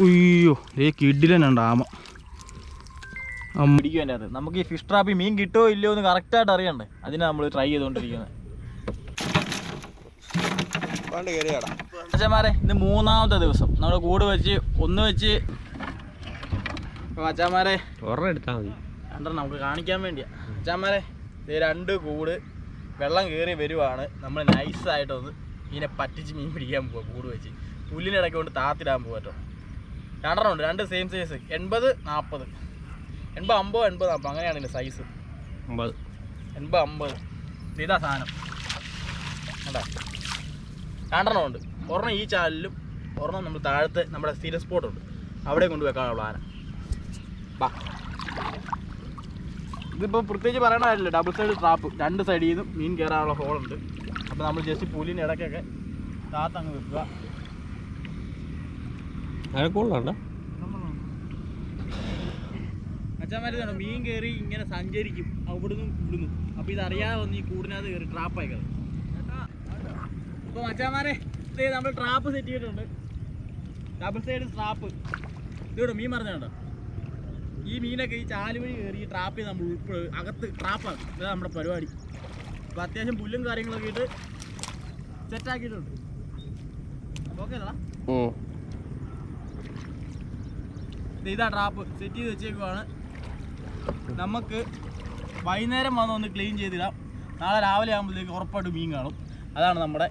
ഉയ്യോ ഈ കിഡിലുണ്ട് ആമ. പിടിക്കും അതിന്റെ അകത്ത്. നമുക്ക് ഈ ഫിഷ് ട്രാപ്പിൽ മീൻ കിട്ടുമോ ഇല്ലയോ എന്ന് കറക്റ്റായിട്ട് അറിയണ്ടേ? അതിനാ നമ്മൾ ട്രൈ ചെയ്തുകൊണ്ടിരിക്കുന്നത്. അച്ഛന്മാരെ ഇന്ന് മൂന്നാമത്തെ ദിവസം. നമ്മുടെ കൂട് വെച്ച് ഒന്ന് വെച്ച്. അച്ഛന്മാരെ എടുത്താൽ മതി. രണ്ടെണ്ണം നമുക്ക് കാണിക്കാൻ വേണ്ടിയാ. അച്ഛന്മാരെ ഇത് രണ്ട് കൂട് വെള്ളം കയറി വരുവാണ്. നമ്മൾ നൈസായിട്ടൊന്ന് ഇതിനെ പറ്റിച്ച് മീൻ പിടിക്കാൻ പോവാ കൂട് വെച്ച്. പുല്ലിനിടയ്ക്ക് കൊണ്ട് താത്തിടാൻ കേട്ടോ. രണ്ടെണ്ണം ഉണ്ട് രണ്ട് സെയിം സൈസ് എൺപത് നാൽപ്പത് എൺപത് അമ്പത് എൺപത് നാൽപ്പത് അങ്ങനെയാണ് ഇതിന്റെ സൈസ് അമ്പത്. എൺപത് അമ്പത്. ഇത് സാധനം. അല്ല രണ്ടെണ്ണം ഉണ്ട് ഒരെണ്ണം ഈ ചാനലിലും ഒരെണ്ണം നമ്മൾ താഴത്തെ നമ്മുടെ സ്ഥിര സ്പോട്ടുണ്ട് അവിടെ കൊണ്ട് വെക്കാനുള്ള ആന. ബാ. ഇതിപ്പോൾ പ്രത്യേകിച്ച് പറയണ കാര്യമില്ല. ഡബിൾ സൈഡ് ട്രാപ്പ് രണ്ട് സൈഡിൽ നിന്നും മീൻ കയറാനുള്ള ഹോളുണ്ട് അപ്പോൾ നമ്മൾ ജസ്റ്റ് പുലിന്റെ ഇടയ്ക്കൊക്കെ താത്തങ്ങ് വെക്കുക. അതിനെ കൊള്ളണ്ട അച്ഛന്മാർ മീൻ കയറി ഇങ്ങനെ സഞ്ചരിക്കും അവിടുന്ന് ഇവിടുന്ന്. അപ്പോൾ ഇത് വന്ന് ഈ കൂടിനകത്ത് കയറി ട്രാപ്പായി കയറും അപ്പോൾ ഇത് നമ്മൾ ട്രാപ്പ് സെറ്റ് ചെയ്തിട്ടുണ്ട്. ഡബിൾ സൈഡ് ട്രാപ്പ് ഇതോടെ മീൻ മറിഞ്ഞുണ്ടോ ഈ മീനൊക്കെ ഈ ചാൽ വഴി കയറി ഈ ട്രാപ്പിൽ നമ്മൾ ഉൾപ്പെടെ അകത്ത് ട്രാപ്പാണ് ഇതാണ് നമ്മുടെ പരിപാടി. അപ്പോൾ അത്യാവശ്യം പുല്ലും കാര്യങ്ങളൊക്കെ ഇട്ട് സെറ്റാക്കിയിട്ടുണ്ട് ഓക്കെ ദേ ഇതാ ട്രാപ്പ് സെറ്റ് ചെയ്ത് വെച്ചേക്കുവാണ്. നമുക്ക് വൈകുന്നേരം വന്ന് ഒന്ന് ക്ലീൻ ചെയ്തിടാം. നാളെ രാവിലെ ആകുമ്പോഴത്തേക്ക് ഉറപ്പായിട്ട് മീൻ കാണും. അതാണ് നമ്മുടെ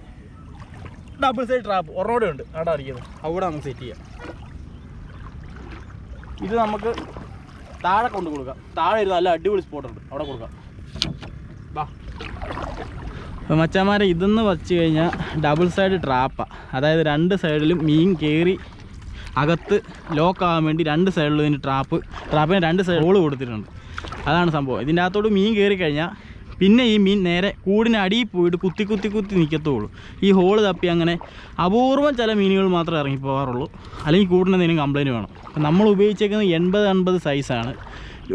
ഡബിൾ സൈഡ് ട്രാപ്പ് ഒറോടെ ഉണ്ട്. അവിടെ അടിക്കുന്നത് അവിടെ നമുക്ക് സെറ്റ് ചെയ്യാം. ഇത് നമുക്ക് താഴെ കൊണ്ട് കൊടുക്കാം. താഴെ ഒരു നല്ല അടിപൊളി സ്പോട്ടുണ്ട് അവിടെ കൊടുക്കാം. അപ്പോൾ മച്ചാമാരെ ഇതെന്ന് വച്ച് കഴിഞ്ഞാൽ ഡബിൾ സൈഡ് ട്രാപ്പാണ് അതായത് രണ്ട് സൈഡിലും മീൻ കയറി അകത്ത് ലോക്ക് ആകാൻ വേണ്ടി രണ്ട് സൈഡിലും ഇതിന് ട്രാപ്പ് ട്രാപ്പിന് രണ്ട് സൈഡ് ഹോൾ കൊടുത്തിട്ടുണ്ട്. അതാണ് സംഭവം. ഇതിന്റെ അകത്തോട്ട് മീൻ കയറി കഴിഞ്ഞാൽ പിന്നെ ഈ മീൻ നേരെ കൂടിന് അടിയിൽ പോയിട്ട് കുത്തി കുത്തി കുത്തി നിൽക്കത്തുള്ളൂ ഈ ഹോൾ തപ്പി അങ്ങനെ അപൂർവം ചില മീനുകൾ മാത്രമേ ഇറങ്ങിപ്പോകാറുള്ളൂ അല്ലെങ്കിൽ കൂടിന് എന്തെങ്കിലും കംപ്ലയിന്റ് വേണം. നമ്മൾ ഉപയോഗിച്ചേക്കുന്നത് എൺപത് അൻപത് സൈസാണ്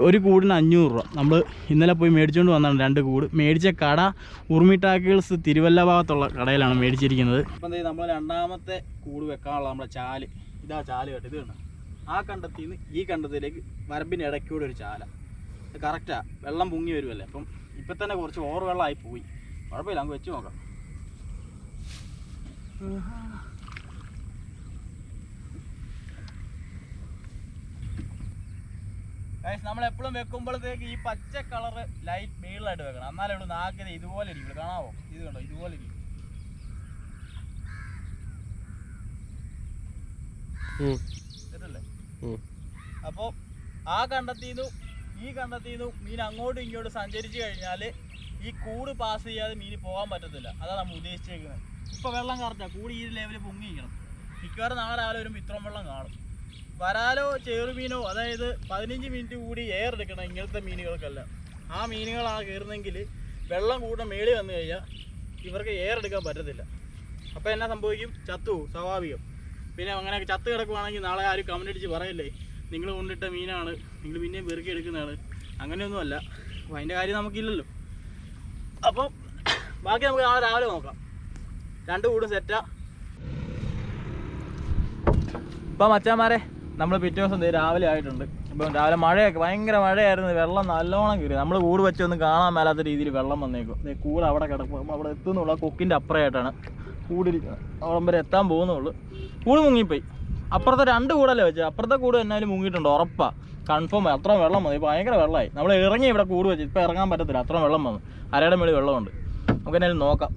ഒരു കൂടിന് അഞ്ഞൂറ് രൂപ. നമ്മൾ ഇന്നലെ പോയി മേടിച്ചുകൊണ്ട് വന്നതാണ് രണ്ട് കൂട്. മേടിച്ച കട ഉർമിട്ടാക്കിൾസ് ടാക്കിൾസ് തിരുവല്ല ഭാഗത്തുള്ള കടയിലാണ് മേടിച്ചിരിക്കുന്നത്. അപ്പം നമ്മൾ രണ്ടാമത്തെ കൂട് വെക്കാനുള്ള നമ്മുടെ ചാൽ. ഇതാ ചാൽ കേട്ടോ ഇത് കണ്ട? ആ കണ്ടത്തിൽ നിന്ന് ഈ കണ്ടത്തിലേക്ക് വരമ്പിന്റെ ഇടയ്ക്കൂടെ ഒരു ചാല. ഇത് കറക്റ്റാ വെള്ളം പൊങ്ങി വരുമല്ലേ അപ്പം ഇപ്പം തന്നെ കുറച്ച് ഓവർ വെള്ളമായി പോയി. കുഴപ്പമില്ല നമുക്ക് വെച്ച് നോക്കാം. നമ്മൾ എപ്പോഴും വെക്കുമ്പോഴത്തേക്ക് ഈ പച്ച കളർ ലൈറ്റ് മേളിലായിട്ട് വെക്കണം. എന്നാലേ ഇവിടെ നാക്കിന് ഇതുപോലെ ഇരിക്കും കാണാവോ? ഇത് കണ്ടോ? ഇതുപോലെ ഇരിക്കും. കേട്ടല്ലേ? അപ്പോൾ ആ കണ്ടെത്തിന്നു ഈ കണ്ടെത്തിന്നു മീൻ അങ്ങോട്ടും ഇങ്ങോട്ടും സഞ്ചരിച്ചു കഴിഞ്ഞാൽ ഈ കൂട് പാസ് ചെയ്യാതെ മീൻ പോകാൻ പറ്റത്തില്ല. അതാണ് നമ്മൾ ഉദ്ദേശിച്ചേക്കുന്നത് ഇപ്പോൾ വെള്ളം കറക്റ്റാ. കൂടി ഈ ലെവലിൽ പൊങ്ങിയിരിക്കണം മിക്കവാറും നാളെ രാവിലെ വരുമ്പോൾ ഇത്രയും വെള്ളം കാണും. വരാലോ ചെറുമീനോ അതായത് പതിനഞ്ച് മിനിറ്റ് കൂടി എയർ എടുക്കണം ഇങ്ങനത്തെ മീനുകൾക്കല്ല. ആ മീനുകളാ കയറുന്നെങ്കിൽ വെള്ളം കൂടെ മേളിൽ വന്നു കഴിഞ്ഞാൽ ഇവർക്ക് എയർ എടുക്കാൻ പറ്റത്തില്ല. അപ്പോൾ എന്നാ സംഭവിക്കും? ചത്തു സ്വാഭാവികം. പിന്നെ അങ്ങനെ ചത്ത് കിടക്കുവാണെങ്കിൽ നാളെ ആരും കമന്റ് അടിച്ച് പറയല്ലേ നിങ്ങൾ കൊണ്ടിട്ട മീനാണ് നിങ്ങൾ പിന്നെയും പെറുക്കി എടുക്കുന്നതാണ്. അങ്ങനെയൊന്നുമല്ല അപ്പോൾ അതിന്റെ കാര്യം നമുക്കില്ലല്ലോ. അപ്പോൾ ബാക്കി നമുക്ക് നാളെ രാവിലെ നോക്കാം. രണ്ട് കൂടും സെറ്റാ ഇപ്പം മച്ചാന്മാരെ നമ്മൾ പിറ്റേ ദിവസം രാവിലെ ആയിട്ടുണ്ട്. ഇപ്പം രാവിലെ മഴയൊക്കെ ഭയങ്കര മഴയായിരുന്നു. വെള്ളം നല്ലോണം കയറി. നമ്മൾ കൂട് വെച്ചൊന്നും കാണാൻ മേലാത്ത രീതിയിൽ വെള്ളം വന്നേക്കും. കൂട് അവിടെ കിടക്കും അവിടെ എത്തുന്നുള്ള. കൊക്കിന്റെ അപ്പുറമായിട്ടാണ് കൂടിരിക്കുന്നത് അവിടം വരെ എത്താൻ പോകുന്നുള്ളൂ. കൂട് മുങ്ങിപ്പോയി. അപ്പുറത്തെ രണ്ട് കൂടല്ലേ വെച്ചത് അപ്പുറത്തെ കൂട് എന്നാലും മുങ്ങിയിട്ടുണ്ട് ഉറപ്പാണ് കൺഫേം അത്ര വെള്ളം വന്നു. ഭയങ്കര വെള്ളമായി. നമ്മൾ ഇറങ്ങി ഇവിടെ കൂട് വെച്ച്. ഇപ്പോൾ ഇറങ്ങാൻ പറ്റത്തില്ല. അത്ര വെള്ളം വന്നു. അരയുടെ മേളിൽ വെള്ളമുണ്ട്. നമുക്ക് എന്നാലും നോക്കാം.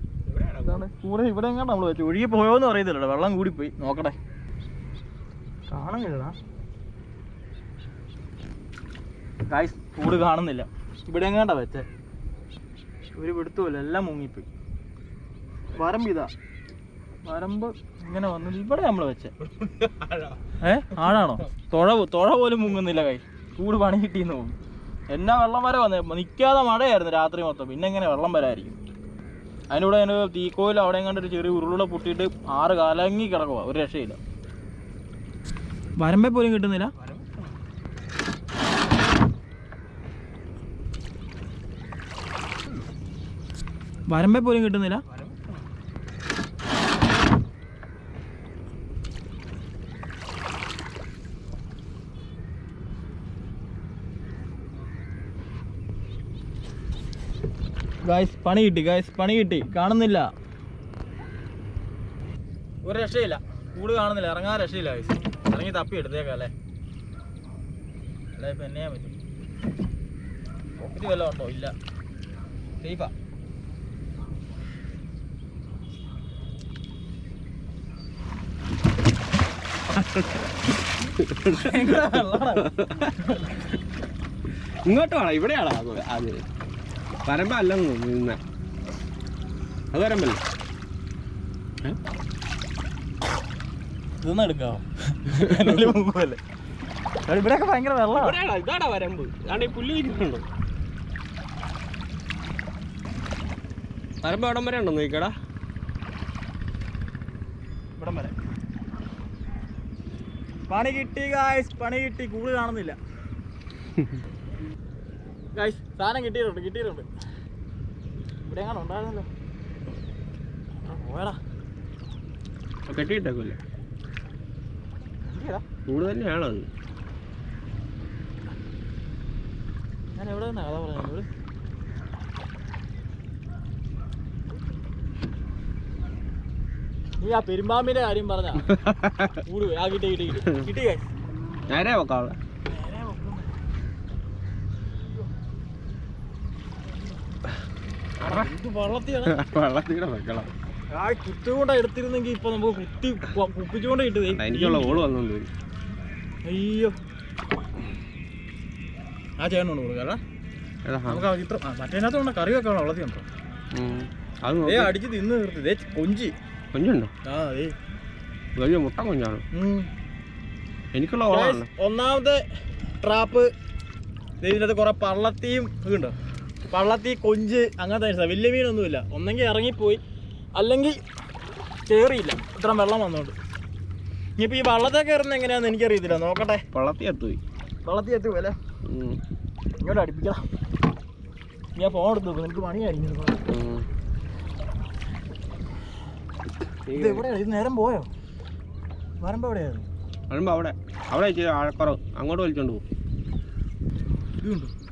കൂടെ ഇവിടെ എങ്ങാണ്ട് നമ്മൾ വെച്ചു. ഒഴുകി പോയോന്ന് അറിയത്തില്ലല്ലോ. വെള്ളം കൂടിപ്പോയി. നോക്കട്ടെ. കാണുന്നില്ലടാ. ഗായ്സ് കൂട് കാണുന്നില്ല. ഇവിടെ എങ്ങാണ്ടാ വെച്ചേ? ഒരു പിടുത്തമില്ല എല്ലാം മുങ്ങിപ്പോയി. വരമ്പ് ഇതാ വരമ്പ് ഇങ്ങനെ വന്നു. ഇവിടെ നമ്മൾ വെച്ചേ. ഏ? ആണാണോ? തുഴ തുഴ പോലും മുങ്ങുന്നില്ല കൈ. ചൂട് പണി കിട്ടിയെന്ന് പോകും എന്നാ വെള്ളം വരെ വന്നേ. നിൽക്കാതെ മഴയായിരുന്നു രാത്രി മൊത്തം. പിന്നെ എങ്ങനെ വെള്ളം വരായിരിക്കും അതിനൂടെ ഞാൻ തീക്കോയിൽ അവിടെ കണ്ടൊരു ചെറിയ ഉരുളുള്ള പൊട്ടിയിട്ട് ആറ് കാലങ്ങി കിടക്കുക ഒരു രക്ഷയില്ല. വരമ്പേ പോലും കിട്ടുന്നില്ല. വരമ്പേ പോലും കിട്ടുന്നില്ല. ഗായ്സ് പണി കിട്ടി ഗായ്സ് പണി കിട്ടി. കാണുന്നില്ല. ഒരു രക്ഷയില്ല. കൂട് കാണുന്നില്ല. ഇറങ്ങാൻ രക്ഷയില്ല ഗായ്സ് ഇറങ്ങി തപ്പി എടുത്തേക്കാം അല്ലേ? അല്ലേ ഇപ്പം എന്നെ പറ്റും. പോക്കറ്റ് വല്ലതും ഉണ്ടോ? ഇല്ല. സേഫാ ഇങ്ങോട്ട് വേണം ഇവിടെയാണോ അത് അത് വരമ്പല്ലെന്ന് നിന്ന. അത് പരമ്പല്ല മുമ്പല്ലേ? ഇവിടെയൊക്കെ ഭയങ്കര വെള്ളമാണ് ഇതാടാ വരമ്പ്. ഇതാണ്ട് ഈ പുല്ല് ഇരിക്കുന്നുണ്ടോ വരമ്പ് എവിടം വരെ ഉണ്ടോ നോക്കടാ ഇവിടം വരെ. പണി കിട്ടി ഗായ്സ് പണി കിട്ടി. കൂടുതൽ കാണുന്നില്ല. ഗായ്സ് സാധനം കിട്ടിയിട്ടുണ്ട് കിട്ടിയിട്ടുണ്ട്. ഇവിടെ എങ്ങനെ ഉണ്ടായിരുന്നല്ലോ പോയടാ. കെട്ടിയിട്ടേക്കല്ലേ അത്? ഞാൻ എവിടെ നിന്നാ കഥ പറഞ്ഞത് ഇവിടെ നീ ആ പെരുമ്പാമ്പിന്റെ കാര്യം പറഞ്ഞ? കൂട്. ആ കിട്ടി കിട്ടി കിട്ടി. കിട്ടി. നേരെ വെക്കാം അവിടെ നേരെ വെക്കുന്നു. വെള്ളത്തിടെ വെക്കണം ആ കുത്തുകൊണ്ട എടുത്തിരുന്നെങ്കിൽ ഇപ്പൊ നമുക്ക് കുത്തി കുപ്പിച്ചുകൊണ്ട് കിട്ടുന്നേ എനിക്കുള്ള ഓൾ വന്നു അയ്യോ. ആ ചേട്ടനോട് കൊടുക്കാം നമുക്ക് ഇത്ര മറ്റേനകത്ത് കൊണ്ട് കറി വെക്കണം വള്ളത്തി ഉണ്ടോ? ഏ അടിച്ച് തിന്ന് തീർത്ത് ദേ കൊഞ്ചി. കൊഞ്ചുണ്ടോ? ആ അതേ വലിയ മുട്ട കൊഞ്ചാണ്. എനിക്കുള്ള ഓളാണ്. ഒന്നാമത്തെ ട്രാപ്പ്. ഇതിനകത്ത് കുറെ പള്ളത്തിയും ഇതുണ്ടോ? പള്ളത്തി കൊഞ്ച് അങ്ങനത്തെ. വലിയ മീനൊന്നുമില്ല. ഒന്നെങ്കിൽ ഇറങ്ങിപ്പോയി. അല്ലെങ്കിൽ കയറിയില്ല ഇത്ര വെള്ളം വന്നോണ്ട്. ഇനിയിപ്പോൾ ഈ വള്ളത്തെ കയറുന്നത് എങ്ങനെയാണെന്ന് എനിക്കറിയത്തില്ല. നോക്കട്ടെ. വള്ളത്തി എത്തുപോയി. വള്ളത്തി എത്തുപോയി അല്ലേ? ഇങ്ങോട്ട് അടുപ്പിക്കാം ഞാൻ ഫോൺ എടുത്തു നോക്കും. എനിക്ക് പണിയായിരിക്കും ഇത് എവിടെയാണ് ഇത് നേരം പോയോ? വരുമ്പോ എവിടെയായിരുന്നു? അവിടെ. അവിടെ ഇച്ചിരി ആഴക്കുറവ്. അങ്ങോട്ട് വലിച്ചോണ്ട് പോകും ഇതുണ്ട്?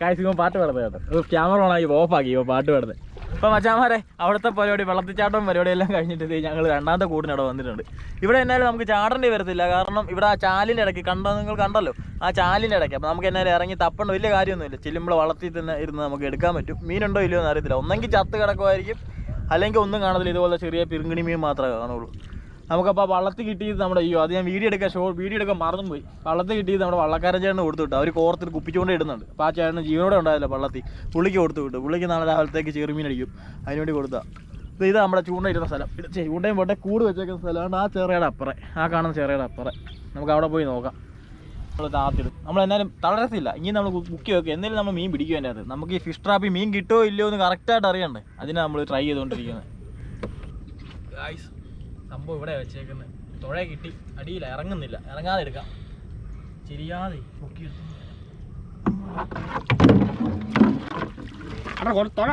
കാഴ്ച പാട്ട് പാടുന്നത് കേട്ടോ. ക്യാമറ ഓണാക്കി ഓഫാക്കി ആക്കി പാട്ട് പാടുന്നത്. ഇപ്പൊ മച്ചാമാരെ അവിടുത്തെ പരിപാടി വെള്ളത്തിച്ചാട്ടം പരിപാടിയെല്ലാം കഴിഞ്ഞിട്ട് ഞങ്ങൾ രണ്ടാമത്തെ കൂടിനവിടെ വന്നിട്ടുണ്ട്. ഇവിടെ എന്നാലും നമുക്ക് ചാടേണ്ടി വരത്തില്ല. കാരണം ഇവിടെ ആ ചാലിന്റെ ഇടയ്ക്ക് കണ്ടോ നിങ്ങൾ കണ്ടല്ലോ? ആ ചാലിന്റെ ഇടയ്ക്ക്. അപ്പോൾ നമുക്ക് എന്നാലും ഇറങ്ങി തപ്പണ്ട വലിയ കാര്യമൊന്നുമില്ല. ചില്ലുമ്പോൾ വളർത്തി തന്നെ ഇരുന്ന് നമുക്ക് എടുക്കാൻ പറ്റും. മീനുണ്ടോ ഇല്ലയോ എന്ന് അറിയത്തില്ല. ഒന്നെങ്കിൽ ചത്ത് കിടക്കുമായിരിക്കും. അല്ലെങ്കിൽ ഒന്നും കാണത്തില്ല. ഇതുപോലെ ചെറിയ പിരുങ്ങിണി മീൻ മാത്രമേ കാണുള്ളൂ. നമുക്കപ്പോൾ ആ വള്ളത്തിൽ കിട്ടിയത് നമ്മുടെ അയ്യോ അത് ഞാൻ വീഡിയോ എടുക്കാൻ ഷോ വീഡിയോ എടുക്കാൻ മറന്നും പോയി വള്ളത്തിൽ കിട്ടിയത് നമ്മുടെ വള്ളക്കാരൻ ചേട്ടന് കൊടുത്തു വിട്ടു. അവർ കോർത്തിൽ കുപ്പിച്ചുകൊണ്ട് ഇടുന്നുണ്ട്. അപ്പോൾ ആ ചേട്ടന് ജീവനോടെ ഉണ്ടാവില്ല വള്ളത്തിൽ. പുള്ളിക്ക് കൊടുത്തു വിട്ടു. പുള്ളിക്ക് നാളെ രാവിലത്തേക്ക് ചെറുമീൻ അടിക്കും അതിനുവേണ്ടി കൊടുത്താ. അപ്പോൾ ഇത് നമ്മുടെ ചൂണ്ട ഇരുന്ന സ്ഥലം. ചൂണ്ടയും പോട്ടെ കൂട് വെച്ചേക്കുന്ന സ്ഥലമാണ് ആ ചെറിയുടെ അപ്പുറം. ആ കാണുന്ന ചെറിയുടെ അപ്പുറം. നമുക്ക് അവിടെ പോയി നോക്കാം. നമ്മൾ താത്തിടും നമ്മൾ എന്നാലും തളരത്തില്ല. ഇനി നമ്മൾ ബുക്ക് വെക്കുക എന്തായാലും നമ്മൾ മീൻ പിടിക്കും അതിന്റെ അത് നമുക്ക് ഈ ഫിഷ് ട്രാപ്പിൽ മീൻ കിട്ടുമോ ഇല്ലയോ എന്ന് കറക്റ്റായിട്ട് അറിയണ്ടേ? അതിനാണ് നമ്മൾ ട്രൈ ചെയ്തുകൊണ്ടിരിക്കുന്നത്. സംഭവം ഇവിടെ വെച്ചേക്കുന്നത് തുഴ കിട്ടി. അടിയിൽ ഇറങ്ങുന്നില്ല. ഇറങ്ങാതെ എടുക്കാം. ചിരിയാതെ പൊക്കി എടുത്തു അവിടെ കുറച്ച് തൊഴ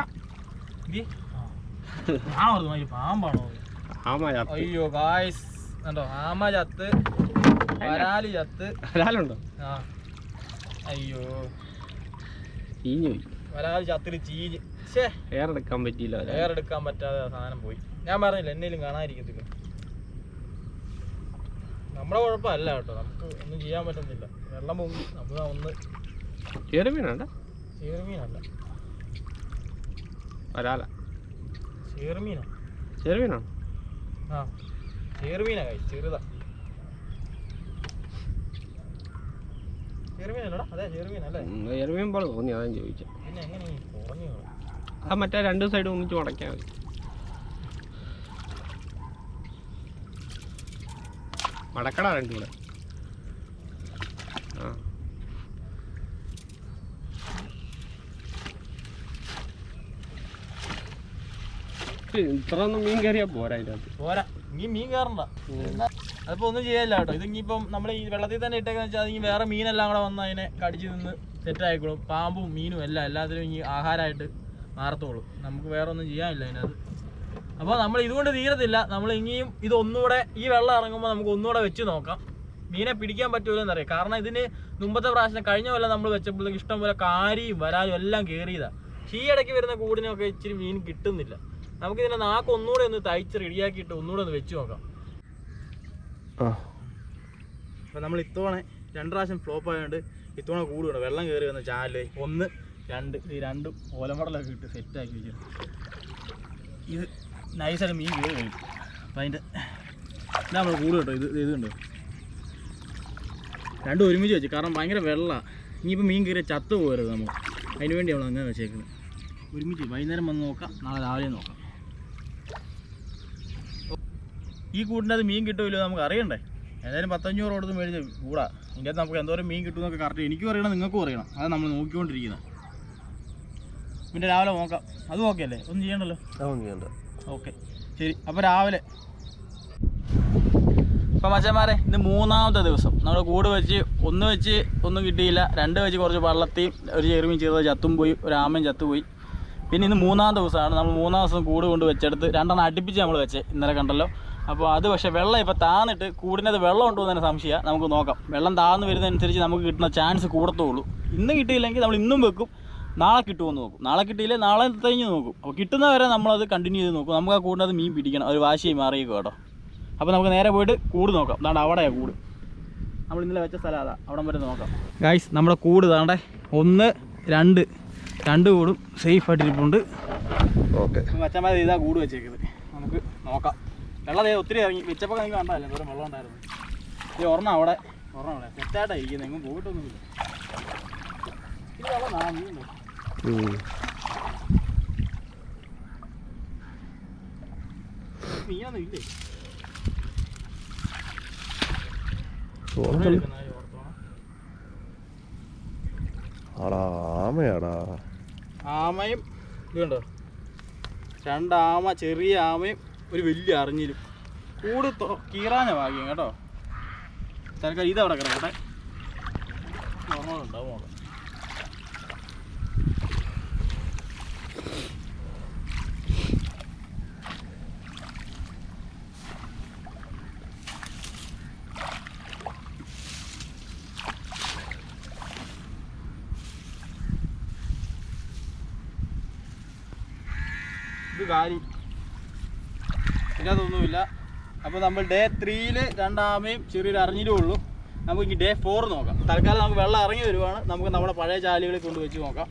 ആ. ഒരു നോക്കി പാമ്പാണോ അയ്യോ ഗായ്സ് കണ്ടോ? ആമ ചത്ത്. വരാലി ചത്ത്. വരാലുണ്ടോ? ആ. അയ്യോ. ചീഞ്ഞു പോയി. വരാലി ചത്തിൽ ചീഞ്ഞ്. ഷേ എടുക്കാൻ പറ്റിയില്ല എടുക്കാൻ പറ്റാതെ സാധനം പോയി. ഞാൻ പറഞ്ഞില്ല എന്നേലും കാണാതിരിക്കത്തില്ല? നമ്മുടെ കുഴപ്പമല്ല കേട്ടോ. നമുക്ക് ഒന്നും ചെയ്യാൻ പറ്റുന്നില്ല. വെള്ളം പൊങ്ങി. നമ്മൾ ഒന്ന് ചെറിയ ചേർമീനല്ല വരാല ചേർമീനോ ചേറുമീനാ ചെറിയ ആ. ചേറുമീനാ കൈ ചെറുതാ. ചെറുമീൻ അതെ ചെറുമീൻ അല്ലേ ചെറുമീൻ പോലെ തോന്നി അതാണ് ചോദിച്ചത് പിന്നെ എങ്ങനെ ആ മറ്റേ രണ്ട് സൈഡും ഒന്നിച്ച് മടക്കിയാൽ മതി. മടക്കടാ രണ്ടും കൂടെ ആ. ഇത്ര ഒന്നും മീൻ കയറിയാ പോരാ അതിന്റെ അകത്ത് പോരാ. ഇനി മീൻ കയറണ്ട. അതിപ്പോ ഒന്നും ചെയ്യാനില്ല കേട്ടോ. ഇത് ഇനിയിപ്പം നമ്മൾ ഈ വെള്ളത്തിൽ തന്നെ ഇട്ടേക്കെന്ന് വെച്ചാൽ അതിന് വേറെ മീനെല്ലാം കൂടെ വന്ന് അതിനെ കടിച്ചു നിന്ന് സെറ്റായിക്കോളും. പാമ്പും മീനും എല്ലാം എല്ലാത്തിനും ഇനി ആഹാരമായിട്ട് മാറത്തോളും. നമുക്ക് വേറെ ഒന്നും ചെയ്യാനില്ല അതിനകത്ത്. അപ്പോൾ നമ്മൾ ഇതുകൊണ്ട് തീരത്തില്ല. നമ്മൾ ഇനിയും ഇത് ഒന്നുകൂടെ ഈ വെള്ളം ഇറങ്ങുമ്പോൾ നമുക്ക് ഒന്നുകൂടെ വെച്ച് നോക്കാം. മീനെ പിടിക്കാൻ പറ്റുമല്ലോ എന്നറിയാം കാരണം ഇതിന് മുമ്പത്തെ പ്രാവശ്യം കഴിഞ്ഞ കൊല്ലം നമ്മൾ വെച്ചപ്പോഴത്തേക്ക് ഇഷ്ടം പോലെ കാരിയും വരാലും എല്ലാം കയറിയതാണ് പക്ഷേ ഈ ഇടയ്ക്ക് വരുന്ന കൂടിനൊക്കെ ഇച്ചിരി മീൻ കിട്ടുന്നില്ല. നമുക്ക് ഇതിനെ നാക്ക് ഒന്നുകൂടെ ഒന്ന് തയ്ച്ച് റെഡിയാക്കിയിട്ട് ഒന്നുകൂടെ ഒന്ന് വെച്ച് നോക്കാം. അപ്പോൾ നമ്മൾ ഇത്തവണ രണ്ട് പ്രാവശ്യം ഫ്ലോപ്പ് ആയതുകൊണ്ട് ഇത്തവണ കൂടുകയാണ് വെള്ളം കയറി വന്ന ചാൽ ഒന്ന് രണ്ട് ഈ രണ്ടും ഓലമടലൊക്കെ ഇട്ട് സെറ്റാക്കി വെച്ചിട്ടുണ്ട്. ഇത് നൈസായിട്ട് മീൻ കയറി കഴിക്കും അപ്പം അതിന്റെ ഇതാ നമ്മൾ കൂട് കേട്ടോ ഇത് ഇത് കണ്ടോ രണ്ടും ഒരുമിച്ച് വെച്ച് കാരണം ഭയങ്കര വെള്ളമാണ് ഇനിയിപ്പോൾ മീൻ കയറിയ ചത്തു പോകരുത് നമ്മൾ. അതിന് വേണ്ടി നമ്മൾ അങ്ങനെ വെച്ചേക്കുന്നത് ഒരുമിച്ച് വൈകുന്നേരം വന്ന് നോക്കാം നാളെ രാവിലെ നോക്കാം. ഈ കൂടിന്റെ അത് മീൻ കിട്ടുമല്ലോ നമുക്ക് അറിയണ്ടേ? ഏതായാലും പത്തഞ്ഞൂറ് കൊടുത്ത് മേടിച്ച് കൂടാ. ഇതിന്റെ അകത്ത് നമുക്ക് എന്തോരം മീൻ കിട്ടുമെന്നൊക്കെ കറക്റ്റ് എനിക്കും അറിയണം നിങ്ങൾക്കും അറിയണം. അതാണ് നമ്മൾ നോക്കിക്കൊണ്ടിരിക്കുന്നത് പിന്നെ രാവിലെ നോക്കാം. അതും ഓക്കെ അല്ലേ? ഒന്നും ചെയ്യണ്ടല്ലോ? അതൊന്നും ചെയ്യണ്ട. ഓക്കെ. ശരി അപ്പോൾ രാവിലെ. ഇപ്പം മച്ചന്മാരെ ഇത് മൂന്നാമത്തെ ദിവസം. നമ്മൾ കൂട് വെച്ച് ഒന്ന് വെച്ച് ഒന്നും കിട്ടിയില്ല രണ്ട് വെച്ച് കുറച്ച് വള്ളത്തെയും ഒരു ചെറുമീൻ ചെറുത് ചത്തും പോയി ഒരു ആമയും ചത്തുപോയി. പിന്നെ ഇന്ന് മൂന്നാം ദിവസമാണ്. നമ്മൾ മൂന്നാം ദിവസം കൂട് കൊണ്ട് വെച്ചെടുത്ത് രണ്ടെണ്ണം അടുപ്പിച്ച് നമ്മൾ വെച്ച് ഇന്നലെ കണ്ടല്ലോ. അപ്പോൾ അത് പക്ഷേ വെള്ളം ഇപ്പോൾ താന്നിട്ട് കൂടിനത് വെള്ളം ഉണ്ടോ എന്ന് തന്നെ സംശയമാണ് നമുക്ക് നോക്കാം. വെള്ളം താന്ന് വരുന്നതനുസരിച്ച് നമുക്ക് കിട്ടുന്ന ചാൻസ് കൂടത്തുള്ളൂ. ഇന്ന് കിട്ടിയില്ലെങ്കിൽ നമ്മൾ ഇന്നും വെക്കും. നാളെ കിട്ടുമെന്ന് നോക്കും. നാളെ കിട്ടിയില്ലേ നാളെ തേഞ്ഞ് നോക്കും. അപ്പോൾ കിട്ടുന്നവരെ നമ്മളത് കണ്ടിന്യൂ ചെയ്ത് നോക്കും. നമുക്ക് ആ കൂടിനത് മീൻ പിടിക്കണം. ഒരു വാശിയായി മാറിയേക്കും കേട്ടോ. അപ്പോൾ നമുക്ക് നേരെ പോയിട്ട് കൂട് നോക്കാം. അതാണ് അവിടെയാണ് കൂട്. നമ്മൾ ഇന്നലെ വെച്ച സ്ഥലം അതാ. അവിടം വരെ നോക്കാം. ഗായ്സ് നമ്മുടെ കൂട് താണ്ടേ ഒന്ന് രണ്ട്. രണ്ട് കൂടും. സേഫ് ആയിട്ടിരിപ്പുണ്ട് ഓക്കെ വെച്ചാൽ ഇതാ കൂട് വെച്ചേക്കുന്നത്. നമുക്ക് നോക്കാം. വെള്ളം ഒത്തിരി ഇറങ്ങി. വെച്ചപ്പോൾ നിങ്ങൾക്ക് കണ്ടല്ലേ വേറെ വെള്ളം ഉണ്ടായിരുന്നു. ഈ ഒരെണ്ണം അവിടെ. ഒരെണ്ണം അവിടെ. തെറ്റായിട്ടാണ് ഇരിക്കുന്നത് എങ്ങും പോയിട്ടൊന്നുമില്ല. ഇത് വെള്ളം നാ ആടാ ആമയാടാ. ആമയും ഇതുണ്ടോ രണ്ട് ആമ ചെറിയ ആമയും ഒരു വലിയ അറിഞ്ഞിലും കൂട് കീറാഞ്ഞ ഭാഗ്യം കേട്ടോ. തൽക്കാലം ഇതവിടെ കിടക്കട്ടെ. ഉണ്ടാവും ഇത് കാലി ഇതിനകത്തൊന്നുമില്ല അപ്പോൾ നമ്മൾ ഡേ ത്രീയിൽ രണ്ടാമയും ചെറിയൊരു അറിഞ്ഞിട്ടേ ഉള്ളൂ നമുക്ക് ഡേ ഫോർ നോക്കാം. തൽക്കാലം നമുക്ക് വെള്ളം ഇറങ്ങി വരുവാണ്. നമുക്ക് നമ്മുടെ പഴയ ചാലുകളിൽ കൊണ്ട് വെച്ച് നോക്കാം.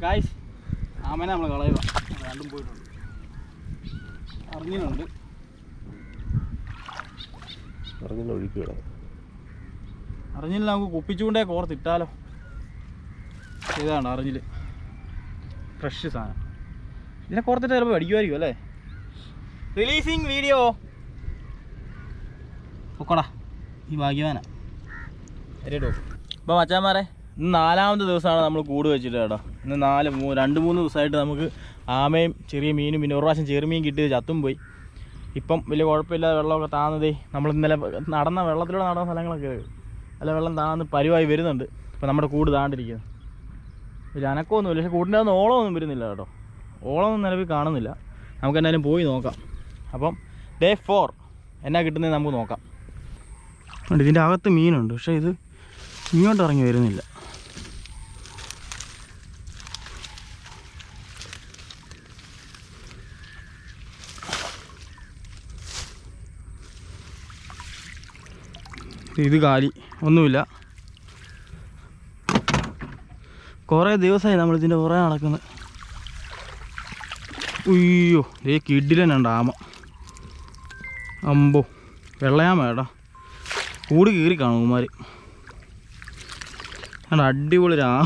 ഗായ്സ് ആമനെ നമ്മൾ കളയുക. രണ്ടും പോയിട്ടുണ്ട്. അറിഞ്ഞിട്ടുണ്ട്. അറിഞ്ഞില്ല നമുക്ക് കുപ്പിച്ചുകൊണ്ടേ കോർത്തിട്ടാലോ. ഇതാണ് അറിഞ്ഞില്ല ഫ്രഷ് സാധനം. ഇതിനെ കോർത്തിട്ട് ചിലപ്പോൾ അടിക്കുമായിരിക്കും അല്ലേ? റിലീസിങ് വീഡിയോ പൊക്കോടാ. ഈ ഭാഗ്യവാനാ. ശരിട്ടോ ഇപ്പോൾ മച്ചാന്മാരെ ഇന്ന് നാലാമത്തെ ദിവസമാണ് നമ്മൾ കൂട് വെച്ചിട്ട് കേട്ടോ. ഇന്ന് നാല് രണ്ട് മൂന്ന് ദിവസമായിട്ട് നമുക്ക് ആമയും ചെറിയ മീനും പിന്നെ ഒരു പ്രാവശ്യം ചെറുമീൻ കിട്ടിയത് ചത്തും പോയി. ഇപ്പം വലിയ കുഴപ്പമില്ലാതെ വെള്ളമൊക്കെ താന്നതേ. നമ്മൾ ഇന്നലെ നടന്ന വെള്ളത്തിലൂടെ നടന്ന സ്ഥലങ്ങളൊക്കെ അല്ല വെള്ളം താന്ന് പരിവായി വരുന്നുണ്ട്. ഇപ്പം നമ്മുടെ കൂട് താണ്ടിരിക്കുന്നത് വലിയ അനക്കമൊന്നുമില്ല. പക്ഷേ കൂടിന്റെ അകത്ത് ഓളമൊന്നും വരുന്നില്ല കേട്ടോ. ഓളമൊന്നും നിലവിൽ കാണുന്നില്ല. നമുക്ക് എന്തായാലും പോയി നോക്കാം. അപ്പം ഡേ ഫോർ എന്നാ കിട്ടുന്നത് നമുക്ക് നോക്കാം. ഇതിന്റെ അകത്ത് മീനുണ്ട്. പക്ഷേ ഇത് ഇങ്ങോട്ട് ഇറങ്ങി വരുന്നില്ല. ഇത് കാലി ഒന്നുമില്ല. കുറേ ദിവസമായി നമ്മളിതിന്റെ പുറകെ നടക്കുന്നത്. ഉയ്യോ ദേ കിഡിലുണ്ട് ആമ അമ്പോ വെള്ളയാമ ഏട്ടാ കൂടി കീറി കാണും അണ്ട അടിപൊളി ആമ.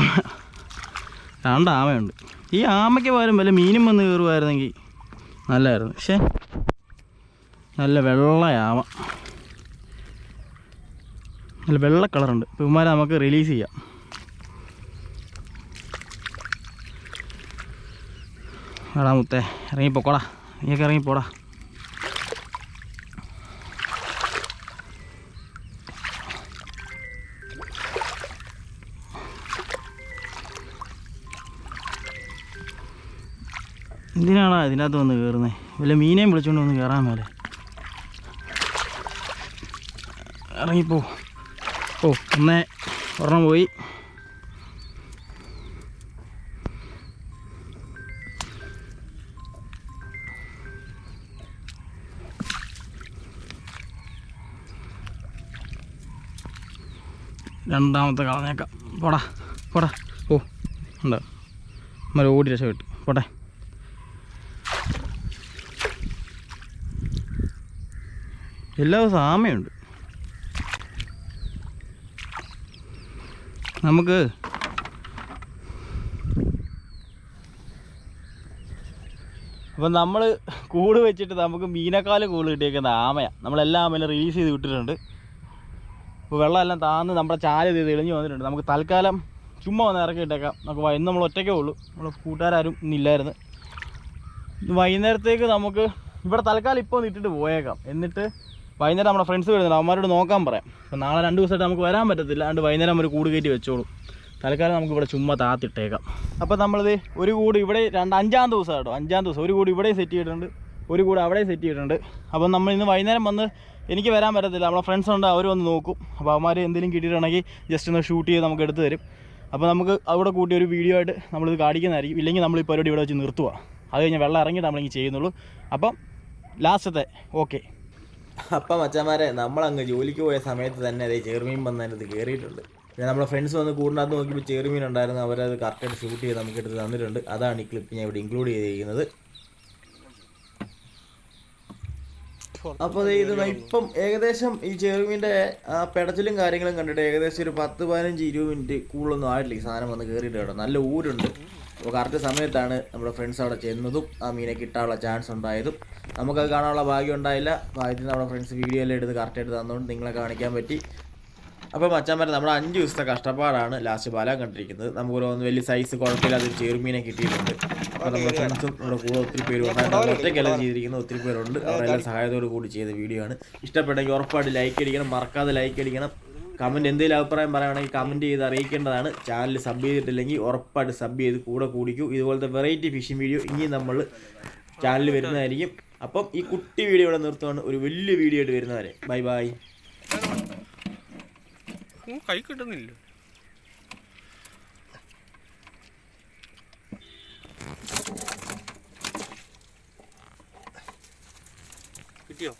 രണ്ട് ആമയുണ്ട്. ഈ ആമയ്ക്ക് പകരം വല്ല മീനും വന്ന് കയറുമായിരുന്നെങ്കിൽ നല്ലതായിരുന്നു പക്ഷേ നല്ല വെള്ളയാമ നല്ല വെള്ള കളറുണ്ട്. ഇപ്പോൾ ഇവന്മാരെ നമുക്ക് റിലീസ് ചെയ്യാം. എടാ മുത്തേ ഇറങ്ങിപ്പോക്കോടാ പൊക്കോടാ. നീയൊക്കെ ഇറങ്ങിപ്പോടാ എന്തിനാണോ ഇതിനകത്ത് വന്ന് കയറുന്നത് വല്ല മീനെയും വിളിച്ചുകൊണ്ട് വന്ന് കയറാൻ മേലെ. ഇറങ്ങിപ്പോ. ഓ ഒന്നേ ഒരെണ്ണം പോയി. രണ്ടാമത്തെ കളഞ്ഞേക്കാം. പോടാ പോടാ. ഓ ഉണ്ടോ. മര ഓടി രക്ഷപ്പെട്ടു. പോട്ടെ. എല്ലാ ദിവസവും നമുക്ക് അപ്പം നമ്മൾ കൂട് വെച്ചിട്ട് നമുക്ക് മീനക്കാൽ കൂട് കിട്ടിയേക്കുന്ന ആമയ. നമ്മളെല്ലാം ആമയിലും റിലീസ് ചെയ്ത് വിട്ടിട്ടുണ്ട്. വെള്ളം വെള്ളമെല്ലാം താന്ന് നമ്മുടെ ചാല ഇത് തെളിഞ്ഞ് വന്നിട്ടുണ്ട്. നമുക്ക് തൽക്കാലം ചുമ്മാ വന്ന് ഇറക്കി ഇട്ടേക്കാം. നമുക്ക് ഇന്ന് നമ്മൾ ഒറ്റയ്ക്കേ ഉള്ളൂ. നമ്മൾ കൂട്ടുകാരും ഇന്നില്ലായിരുന്നു ഇന്ന് വൈകുന്നേരത്തേക്ക് നമുക്ക് ഇവിടെ തൽക്കാലം ഇപ്പോൾ നിട്ടിട്ട് പോയേക്കാം. എന്നിട്ട് വൈകുന്നേരം നമ്മുടെ ഫ്രണ്ട്സ് വരുന്നുണ്ട്. അവന്മാരോട് നോക്കാൻ പറയാം. അപ്പോൾ നാളെ രണ്ട് ദിവസമായിട്ട് നമുക്ക് വരാൻ പറ്റത്തില്ല. അതുകൊണ്ട് വൈകുന്നേരം ഒരു കൂട് കയറ്റി വെച്ചോളും. തൽക്കാലം നമുക്ക് ഇവിടെ ചുമ്മാ താത്തിട്ടേക്കാം. അപ്പോൾ നമ്മളിത് ഒരു കൂട് ഇവിടെ രണ്ട് അഞ്ചാം ദിവസം കേട്ടോ. അഞ്ചാം ദിവസം. ഒരു കൂട് ഇവിടെയും സെറ്റ് ചെയ്തിട്ടുണ്ട്. ഒരു കൂട് അവിടെ സെറ്റ് ചെയ്തിട്ടുണ്ട്. അപ്പം നമ്മൾ ഇന്ന് വൈകുന്നേരം വന്ന് എനിക്ക് വരാൻ പറ്റത്തില്ല. നമ്മളെ ഫ്രണ്ട്സ് ഉണ്ട് അവർ വന്ന് നോക്കും. അപ്പോൾ അവന്മാർ എന്തെങ്കിലും കിട്ടിയിട്ടുണ്ടെങ്കിൽ ജസ്റ്റ് ഒന്ന് ഷൂട്ട് ചെയ്ത് നമുക്ക് എടുത്ത് തരും. അപ്പോൾ നമുക്ക് അവിടെ കൂട്ടി ഒരു വീഡിയോ ആയിട്ട് നമ്മളിത് കാണിക്കുന്നതായിരിക്കും. ഇല്ലെങ്കിൽ നമ്മൾ ഈ പരിപാടി ഇവിടെ വെച്ച് നിർത്തുക അത് കഴിഞ്ഞ് വെള്ളം ഇറങ്ങിയിട്ട് നമ്മളിങ്ങനെ ചെയ്യുന്നുള്ളൂ. അപ്പം ലാസ്റ്റത്തെ ഓക്കെ അപ്പം മച്ചന്മാരെ നമ്മളങ്ങ് ജോലിക്ക് പോയ സമയത്ത് തന്നെ അതേ ചെറുമീൻ വന്നതിനകത്ത് കയറിയിട്ടുണ്ട് പിന്നെ നമ്മുടെ ഫ്രണ്ട്സ് വന്ന് കൂടിനകത്ത് നോക്കിയപ്പോൾ ചെറുമീൻ ഉണ്ടായിരുന്നു. അവരത് കറക്റ്റായിട്ട് ഷൂട്ട് ചെയ്ത് നമുക്ക് എടുത്ത് തന്നിട്ടുണ്ട്. അതാണ് ഈ ക്ലിപ്പ് ഞാൻ ഇവിടെ ഇൻക്ലൂഡ് ചെയ്തിരിക്കുന്നത്. അപ്പോൾ ഇത് ഇപ്പം ഏകദേശം ഈ ചെറുമീന്റെ ആ പെടച്ചിലും കാര്യങ്ങളും കണ്ടിട്ട് ഏകദേശം ഒരു പത്ത് പതിനഞ്ച് ഇരുപത് മിനിറ്റ് കൂടുതലൊന്നും ആയിട്ടില്ല. ഈ സാധനം വന്ന് കയറിയിട്ട് കേട്ടോ. നല്ല ഊരുണ്ട്. അപ്പോൾ കറക്റ്റ് സമയത്താണ് നമ്മുടെ ഫ്രണ്ട്സ് അവിടെ ചെന്നതും ആ മീനെ കിട്ടാനുള്ള ചാൻസ് ഉണ്ടായതും. നമുക്കത് കാണാനുള്ള ഭാഗ്യം ഉണ്ടായില്ല. ഭാഗ്യത്തിൽ നമ്മുടെ ഫ്രണ്ട്സ് വീഡിയോ എല്ലാം എടുത്ത് കറക്റ്റായിട്ട് തന്നുകൊണ്ട് നിങ്ങളെ കാണിക്കാൻ പറ്റി. അപ്പോൾ മച്ചാൻ നമ്മുടെ അഞ്ച് ദിവസത്തെ കഷ്ടപ്പാടാണ് ലാസ്റ്റ് ഫലം കണ്ടിരിക്കുന്നത്. നമുക്കൊരു ഒന്ന് വലിയ സൈസ് കുഴപ്പമില്ലാതെ ഒരു ചെറുമീനെ കിട്ടിയിട്ടുണ്ട്. അപ്പോൾ നമ്മുടെ ഫ്രണ്ട്സും നമ്മുടെ കൂടെ ഒത്തിരി പേരുണ്ട് ഒറ്റയ്ക്കല്ല ചെയ്തിരിക്കുന്ന ഒത്തിരി പേരുണ്ട്. അവരെല്ലാം സഹായത്തോടു കൂടി ചെയ്ത വീഡിയോ ആണ്. ഇഷ്ടപ്പെട്ടെങ്കിൽ ഉറപ്പായിട്ട് ലൈക്ക് അടിക്കണം. മറക്കാതെ ലൈക്ക് അടിക്കണം. കമന്റ് എന്തെങ്കിലും അഭിപ്രായം പറയുകയാണെങ്കിൽ കമന്റ് ചെയ്ത് അറിയിക്കേണ്ടതാണ്. ചാനൽ സബ് ചെയ്തിട്ടില്ലെങ്കിൽ ഉറപ്പായിട്ട് സബ് ചെയ്ത് കൂടെ കൂടിക്കൂ. ഇതുപോലത്തെ വെറൈറ്റി ഫിഷിംഗ് വീഡിയോ ഇനി നമ്മൾ ചാനലിൽ വരുന്നതായിരിക്കും. അപ്പം ഈ കുട്ടി വീഡിയോ ഇവിടെ നിർത്തുകയാണ്. ഒരു വലിയ വീഡിയോ ആയിട്ട് വരുന്നവരെ. ബൈ ബൈ കൈ കിട്ടുന്നില്ല. കിട്ടിയോ?